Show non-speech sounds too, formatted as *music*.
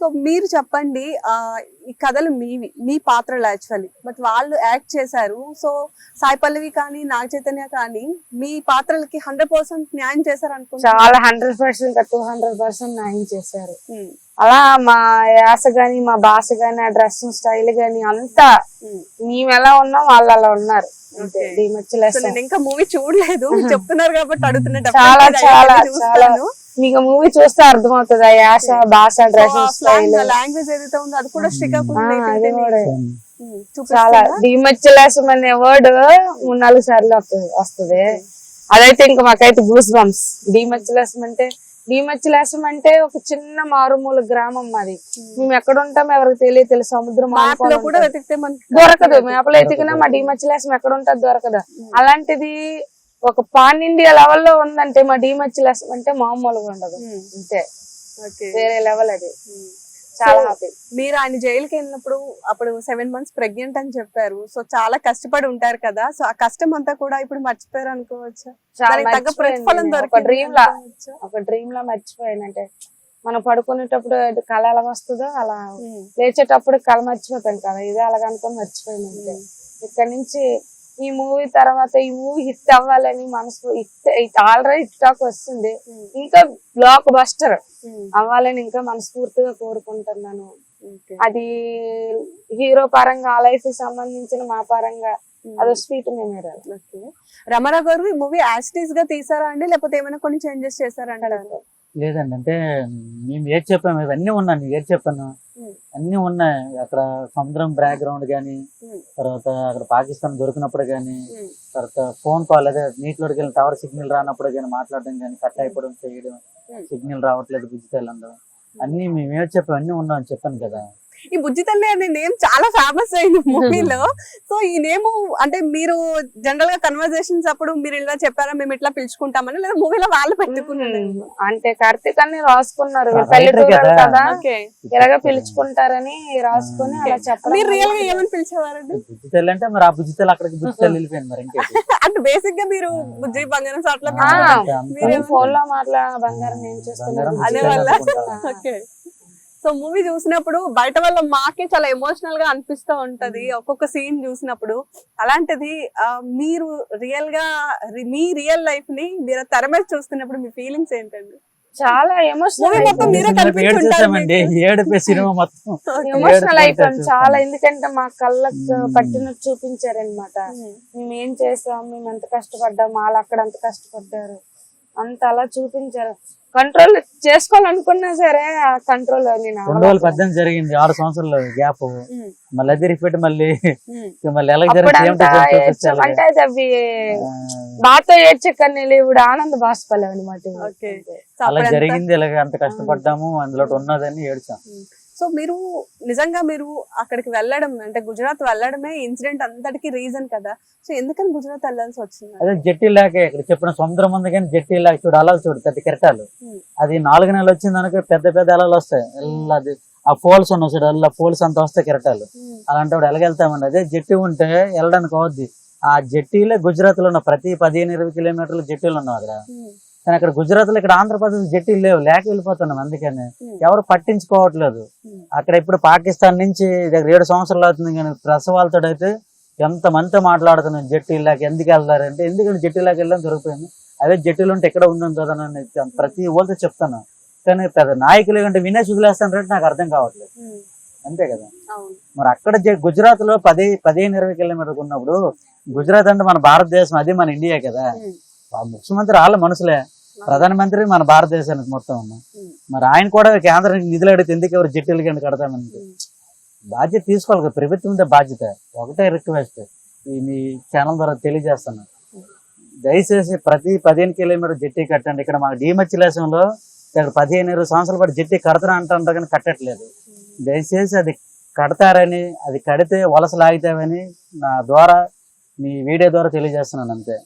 So మీరు చెప్పండి ఈ కథలు మీవి మీ పాత్రలు యాక్చువల్లీ బట్ వాళ్ళు యాక్ట్ చేశారు. సో సాయి పల్లవి కానీ నాగ చైతన్య కానీ మీ పాత్రలకి హండ్రెడ్ పర్సెంట్ న్యాయం చేశారు అనుకుంటా చాలా hundred percent two hundred percent న్యాయం చేశారు. అలా మా యాస గాని మా భాష గాని ఆ డ్రెస్సింగ్ స్టైల్ గాని అంతా మేము ఎలా ఉన్నాం వాళ్ళు అలా ఉన్నారు. ఇంకా మూవీ చూడలేదు *laughs* చెప్తున్నారు కాబట్టి అడుగుతున్నా చాలా చాలా చాలా చూస్తాను. మీకు మూవీ చూస్తే అర్థమవుతుంది ఆ యాస భాష డ్రెస్సింగ్ స్టైల్ లాంగ్వేజ్ ఏదైతే ఉందో అది కూడా శ్రీకాకుళం ఉమ్, చాలా చూపిస్తుందా? డిమచ్చి లెసన్ అనే వర్డ్ మూడు నాలుగు సార్లు వస్తుంది- వస్తుంది అదైతే ఇంకా మాకైతే గూస్ బంప్స్ డిమచ్చి లెసన్ అంటే డిమచ్చి లెసన్ అంటే ఒక చిన్న మారుమూల గ్రామం మాది. మేము ఎక్కడ ఉంటాం ఎవరికి తెలియదు తెలుసు. సముద్రం దొరకదు. మేపలో ఎతికినా మా డిమచ్చి లెసన్ ఎక్కడ ఉంటుంది దొరకదు. అలాంటిది ఒక పాన్ ఇండియా లెవెల్లో ఉందంటే మా డిమచ్చి లెసన్ అంటే మామూలుగా ఉండదు. అంతే. వేరే లెవెల్ అది. చాలా హ్యాపీ మీరు ఆయన జైలుకి వెళ్ళినప్పుడు అప్పుడు సెవెన్ మంత్స్ ప్రెగ్నెంట్ అని చెప్పారు. సో చాలా కష్టపడి ఉంటారు కదా. సో ఆ కష్టం అంతా కూడా ఇప్పుడు మర్చిపోయారు అనుకోవచ్చా? తగ్గ ప్రతిఫలం. ఒక డ్రీమ్ లా? ఒక డ్రీమ్ లా మర్చిపోయానంటే మనం పడుకునేటప్పుడు కళ ఎలా వస్తుందో అలా లేచేటప్పుడు కళ మర్చిపోతాం కదా. ఇదే అలాగ అనుకొని మర్చిపోయాను అంతే. ఇక్కడ నుంచి ఈ మూవీ తర్వాత ఈ మూవీ హిట్ అవ్వాలని మనసు హిట్ ఆల్రెడీ హిట్ టాక్ వస్తుంది. ఇంకా బ్లాక్ బస్టర్ అవ్వాలని ఇంకా మనస్ఫూర్తిగా కోరుకుంటున్నాను. అది హీరో పరంగా ఆ లైఫ్కి సంబంధించిన మా పరంగా అదో స్వీట్ మెమరీ ఓకే. రమారావు గారు ఈ మూవీ యాస్టీస్గా తీసారా అండి? లేకపోతే ఏమైనా కొన్ని చేంజెస్ చేశారంటారా లేదండి. అంటే మేము ఏది చెప్పాము ఇవన్నీ ఉన్నాను ఏది చెప్పాను? అన్నీ ఉన్నాయి. అక్కడ సముద్రం బ్యాక్గ్రౌండ్ కానీ తర్వాత అక్కడ పాకిస్తాన్ దొరికినప్పుడు కానీ తర్వాత ఫోన్ కాల్ అదే నీటిలోకి వెళ్ళిన టవర్ సిగ్నల్ రానప్పుడు కానీ మాట్లాడడం కానీ కట్ అయిపోవడం చేయడం. సిగ్నల్ రావట్లేదు అందడం అన్ని మేము ఏది చెప్పాము అన్నీ ఉన్నాం అని చెప్పాను కదా. ఈ బుజ్జి తల్లి అనే నేమ్ చాలా ఫేమస్ అయింది మూవీలో. *laughs* సో ఈ నేమ్ అంటే మీరు జనరల్గా కన్వర్సేషన్స్ అప్పుడు మీరు ఇలా చెప్పారా మేము ఇట్లా పిలుచుకుంటామని లేదా మూవీలో వాళ్ళు పెట్టుకున్నారు అంటే కార్తీక్ అని రాసుకున్నారు. పల్లెటూరు కదా. ఇలాగ పిలుచుకుంటారని రాసుకొని అలా చెప్పడం మీరు రియల్గా ఏమని పిలిచేవారండి అంటే మరి ఆ అక్కడికి వెళ్ళిపోయింది మరి *laughs* అంటే బేసిక్గా మీరు బుజ్జి బంగారం సో అట్లా. మీరేమో- ఫోన్లో మాట్లా బంగారం ఏం చేస్తున్నారు అదే వల్ల. ఓకే. సో మూవీ చూసినప్పుడు బయట వల్ల మాకే చాలా ఎమోషనల్గా అనిపిస్తూ ఉంటది. ఒక్కొక్క సీన్ చూసినప్పుడు అలాంటిది మీరు రియల్గా మీ రియల్ లైఫ్ని మీరు తెర మీద చూస్తున్నప్పుడు మీ ఫీలింగ్స్ ఏంటండి? చాలా మూవీ ఎమోషనల్ వచ్చేస్తుంది. చాలా ఎందుకంటే మా కళ్ళకు. పట్టినట్టు చూపించారనమాట మేము. ఏం చేసాం? మేము ఎంత కష్టపడ్డాం. వాళ్ళు అక్కడ అంత కష్టపడ్డారు. అంత అలా చూపించారు. కంట్రోల్ చేసుకోవాలనుకున్నా సరే ఆ కంట్రోల్ నేను రెండు వేల పద్దెనిమిది జరిగింది ఆరు సంవత్సరాలు గ్యాప్. మళ్ళీ అది రిపీట్ మళ్ళీ *laughs* మళ్ళీ ఎలా జరిగింది అంటే అది అవి బాతో ఏడ్చే కన్నీళ్ళు ఇప్పుడు ఆనంద బాష్పలేవు అనమాట ఓకే. అలా జరిగింది ఇలాగ అంత కష్టపడ్డాము అందులో ఉన్నదని ఏడ్చాం. సో మీరు నిజంగా మీరు అక్కడికి వెళ్ళడం అంటే గుజరాత్ వెళ్ళడమే ఇన్సిడెంట్ అంతటికి రీజన్ కదా. సో ఎందుకని గుజరాత్ వెళ్ళాల్సి వచ్చింది? అదే జట్టి లేక ఇక్కడ చెప్పిన సముద్రం ఉంది కానీ జట్టి లేక చూడు అలా చూడు పెద్ద కెరటాలు. అది నాలుగు నెలలు వచ్చింది అనుకో పెద్ద పెద్ద అలలు వస్తాయి. అది ఆ పోల్స్ ఉన్నాయి చూడు అలా పోల్స్ అంత వస్తాయి కెరటాలు. అలాంటప్పుడు ఎలాగెళ్తామండి? అదే జట్టి ఉంటే వెళ్ళడానికి అవద్ది ఆ జట్టీలే గుజరాత్లో ఉన్న ప్రతి పదిహేను ఇరవై కిలోమీటర్ల జట్టీలు ఉన్నావు అక్కడ. కానీ అక్కడ గుజరాత్లో ఇక్కడ ఆంధ్రప్రదేశ్ జట్టీలు లేవు లేక వెళ్ళిపోతున్నాం అందుకని. ఎవరు పట్టించుకోవట్లేదు. అక్కడ ఇప్పుడు పాకిస్తాన్ నుంచి దగ్గర ఏడు సంవత్సరాలు అవుతుంది కానీ ప్రసవాలతో అయితే ఎంత మందితో మాట్లాడుతున్నాం జట్టీలాకి ఎందుకు వెళ్తారంటే ఎందుకంటే జట్టీలాకి వెళ్ళడం దొరికిపోయింది. అదే జట్టీలు ఉంటే ఎక్కడ ఉందని కదా ప్రతి వాళ్ళతో చెప్తాను కానీ పెద్ద నాయకులు ఏంటంటే వినే వదిలేస్తానంటే నాకు అర్థం కావట్లేదు. అంతే కదా. మరి అక్కడ గుజరాత్లో పది పదిహేను ఇరవై కిలోమీటర్లు ఉన్నప్పుడు గుజరాత్ అంటే మన భారతదేశం అది మన ఇండియా కదా. ముఖ్యమంత్రి వాళ్ళ మనుషులే ప్రధానమంత్రి మన భారతదేశానికి మొత్తం ఉన్నాం. మరి ఆయన కూడా కేంద్రం నిధులు అడిగితే ఎందుకు ఎవరు జట్టీలు కింద కడతామని. బాధ్యత తీసుకోవాలి కదా ప్రభుత్వం బాధ్యత. ఒకటే రిక్వెస్ట్ ఈ మీ ఛానల్ ద్వారా తెలియజేస్తాను దయచేసి ప్రతి పదిహేను కిలోమీటర్ జట్టి కట్టండి. ఇక్కడ మా డీమచ్చిలేశంలో ఇక్కడ పదిహేను ఇరవై సంవత్సరాల పాటు జట్టి కడతారా అంటారు కానీ కట్టట్లేదు. దయచేసి అది కడతారని అది కడితే వలసలు ఆగుతామని నా ద్వారా మీ వీడియో ద్వారా తెలియజేస్తున్నాను అంతే.